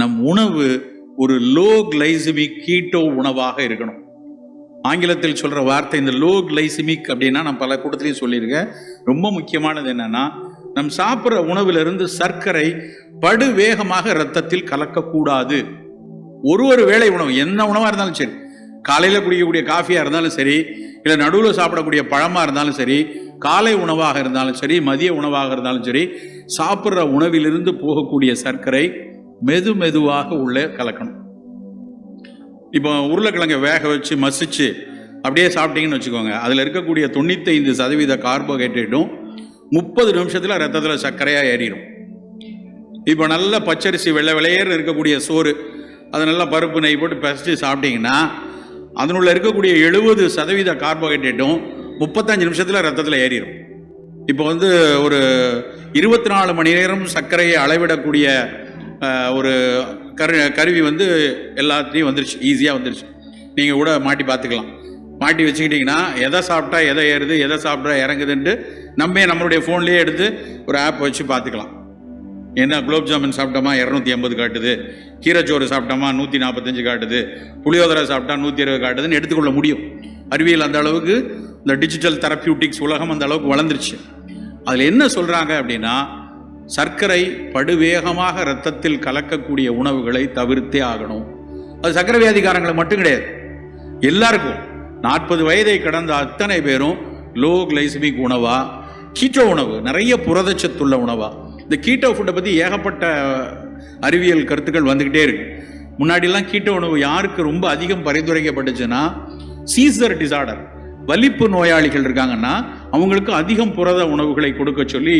நம் உணவு ஒரு லோ கிளைசிமிக் கீட்டோ உணவாக இருக்கணும். ஆங்கிலத்தில் சொல்ற வார்த்தை இந்த லோ கிளைசிமிக் அப்படின்னா நான் பல கூட்டத்திலையும் சொல்லியிருக்கேன். ரொம்ப முக்கியமானது என்னன்னா நம் சாப்பிட்ற உணவிலிருந்து சர்க்கரை படு வேகமாக ரத்தத்தில் கலக்கக்கூடாது. ஒரு ஒரு வேளை உணவு என்ன உணவாக இருந்தாலும் சரி காலையில் குடிக்கக்கூடிய காஃபியாக இருந்தாலும் சரி இல்லை நடுவில் சாப்பிடக்கூடிய பழமாக இருந்தாலும் சரி காலை உணவாக இருந்தாலும் சரி மதிய உணவாக இருந்தாலும் சரி சாப்பிட்ற உணவிலிருந்து போகக்கூடிய சர்க்கரை மெது மெதுவாக உள்ளே கலக்கணும். இப்போ உருளைக்கிழங்கை வேக வச்சு மசிச்சு அப்படியே சாப்பிட்டீங்கன்னு வச்சுக்கோங்க. அதில் இருக்கக்கூடிய தொண்ணூத்தைந்து சதவீத கார்போஹைட்ரேட்டும் முப்பது நிமிஷத்தில் ரத்தத்தில் சர்க்கரையாக ஏறிடும் இப்போ நல்ல பச்சரிசி வெள்ளை வெளையேறு இருக்கக்கூடிய சோறு அது நல்லா பருப்பு நெய் போட்டு பசிச்சு சாப்பிட்டீங்கன்னா அதனுள்ள இருக்கக்கூடிய எழுபது சதவீத கார்போஹைட்ரேட்டும் முப்பத்தஞ்சு நிமிஷத்தில் ரத்தத்தில் ஏறிடும் இப்போ வந்து ஒரு இருபத்தி நாலு மணி நேரம் சர்க்கரையை அளவிடக்கூடிய ஒரு கரு கருவி வந்து எல்லாத்துலேயும் வந்துருச்சு. ஈஸியாக வந்துருச்சு. நீங்கள் கூட மாட்டி பார்த்துக்கலாம் மாட்டி வச்சுக்கிட்டிங்கன்னா எதை சாப்பிட்டா எதை ஏறுது எதை சாப்பிட்டா இறங்குதுன்ட்டு நம்ம நம்மளுடைய ஃபோன்லேயே எடுத்து ஒரு ஆப் வச்சு பார்த்துக்கலாம் என்ன குலோப் ஜாமுன் சாப்பிட்டோமா இரநூத்தி ஐம்பது காட்டுது. கீரைச்சோறு சாப்பிட்டோமா நூற்றி நாற்பத்தஞ்சு காட்டுது. புளியோதரை சாப்பிட்டா நூற்றி இருபது காட்டுதுன்னு எடுத்துக்கொள்ள முடியும். அறிவியல் அந்த அளவுக்கு இந்த டிஜிட்டல் தெரப்பியூட்டிக்ஸ் உலகம் அந்த அளவுக்கு வளர்ந்துருச்சு. அதில் என்ன சொல்கிறாங்க அப்படின்னா சர்க்கரை படுவேகமாக ரத்தத்தில் கலக்கக்கூடிய உணவுகளை தவிர்த்தே ஆகணும். அது சர்க்கரை வியாதிக்காரங்களுக்கு மட்டும் கிடையாது. எல்லாருக்கும். நாற்பது வயதை கடந்த அத்தனை பேரும் லோ கிளைசமிக் உணவா? கீட்டோ உணவு நிறைய புரதச்சத்துள்ள உணவா? இந்த கீட்டோ ஃபுட்டை பற்றி ஏகப்பட்ட அறிவியல் கருத்துக்கள் வந்துக்கிட்டே இருக்கு. முன்னாடிலாம் கீட்டோ உணவு யாருக்கு ரொம்ப அதிகம் பரிந்துரைக்கப்பட்டுச்சுன்னா சீசர் டிசார்டர் வலிப்பு நோயாளிகள் இருக்காங்கன்னா அவங்களுக்கு அதிகம் புரத உணவுகளை கொடுக்க சொல்லி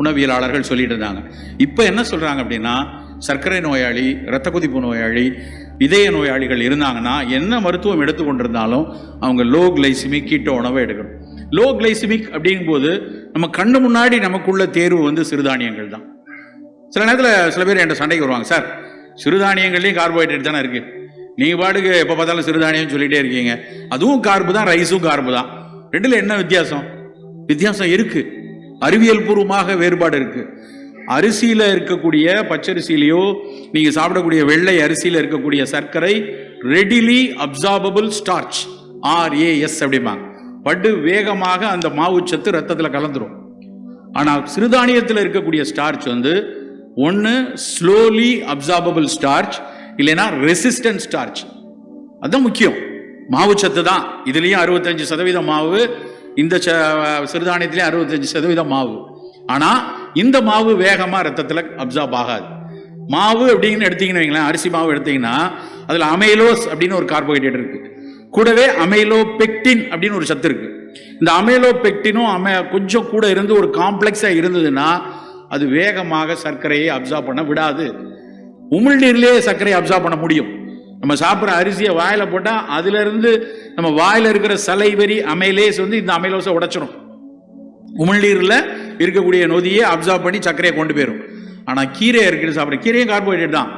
உணவியலாளர்கள் சொல்லிட்டு இருந்தாங்க. இப்போ என்ன சொல்கிறாங்க அப்படின்னா சர்க்கரை நோயாளி இரத்த கொதிப்பு நோயாளி இதய நோயாளிகள் இருந்தாங்கன்னா என்ன மருத்துவம் எடுத்துக்கொண்டிருந்தாலும் அவங்க லோ கிளைசிமிக் கீட்ட உணவை எடுக்கணும். லோ கிளைசிமிக் அப்படிங்கும்போது நம்ம கண்ணு முன்னாடி நமக்குள்ள தேர்வு வந்து சிறுதானியங்கள் தான். சில நேரத்தில் சில பேர் என்கிட்ட சண்டைக்கு வருவாங்க சார் சிறுதானியங்கள்லேயும் கார்போஹைட்ரேட் தானே இருக்குது நீங்கள் பாட்டுக்கு எப்போ பார்த்தாலும் சிறுதானியம் சொல்லிகிட்டே இருக்கீங்க. அதுவும் கார்பு தான் ரைஸும் கார்பு தான். ரெண்டில் என்ன வித்தியாசம்? வித்தியாசம் இருக்கு. அறிவியல் பூர்வமாக வேறுபாடு இருக்கு. அரிசியில இருக்கக்கூடிய பச்சரிசியிலையோ நீங்க சாப்பிடக்கூடிய வெள்ளை அரிசியில இருக்கக்கூடிய சர்க்கரை ரெடிலி அப்சார்பபிள் ஸ்டார்ச் ஆர்ஏஎஸ் அப்படிம்பாங்க. படு வேகமாக அந்த மாவுச்சத்து ரத்தத்தில் கலந்துரும். ஆனால் சிறுதானியத்தில் இருக்கக்கூடிய ஸ்டார்ச் வந்து ஒன்று ஸ்லோலி அப்சார்பபிள் ஸ்டார்ச் இல்லைன்னா ரெசிஸ்டன்ட் ஸ்டார்ச் அதுதான் முக்கியம். மாவுச்சத்து தான். இதுலேயும் அறுபத்தஞ்சு சதவீதம் மாவு இந்த ச- அறுபத்தஞ்சு சதவீதம் மாவு. ஆனால் இந்த மாவு வேகமாக ரத்தத்தில் அப்சார்ப் ஆகாது. மாவு அப்படின்னு எடுத்தீங்கன்னு வைங்களேன் அரிசி மாவு எடுத்தீங்கன்னா அதில் அமைலோஸ் அப்படின்னு ஒரு கார்போஹைட்ரேட் இருக்கு. கூடவே அமைலோ பெக்டின் அப்படின்னு ஒரு சத்து இருக்கு. இந்த அமைலோ பெக்டினும் அமை கொஞ்சம் கூட இருந்து ஒரு காம்ப்ளெக்ஸாக இருந்ததுன்னா அது வேகமாக சர்க்கரையை அப்சார்ப் பண்ண விடாது. உமிழ்நீர்லேயே சர்க்கரையை அப்சார்ப் பண்ண முடியும். நம்ம சாப்பிட்ற அரிசியை வாயில போட்டால் அதுலேருந்து நம்ம வாயில இருக்கிற சலைவரி அமைலேஸ் வந்து இந்த அமைலோஸை உடைச்சிரும். உமிழ்நீரில் இருக்கக்கூடிய நொதியை அப்சர்வ் பண்ணி சர்க்கரையை கொண்டு போயிடும் ஆனால் கீரை இருக்குது சாப்பிட்ற கீரையும் கார்போஹைட்ரேட் தான்.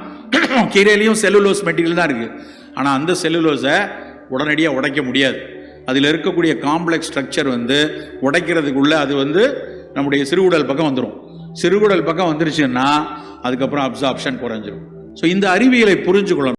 கீரையிலையும் செல்லுலோஸ் மெட்டீரியல் தான் இருக்குது ஆனால் அந்த செல்லுலோஸை உடனடியாக உடைக்க முடியாது. அதில் இருக்கக்கூடிய காம்ப்ளெக்ஸ் ஸ்ட்ரக்சர் வந்து உடைக்கிறதுக்குள்ள அது வந்து நம்முடைய சிறுகுடல் பக்கம் வந்துடும் சிறுகுடல் பக்கம் வந்துருச்சுன்னா அதுக்கப்புறம் அப்சார்ப்ஷன் குறைஞ்சிரும். ஸோ இந்த அறிவியலை புரிஞ்சுக்கொள்ளணும்.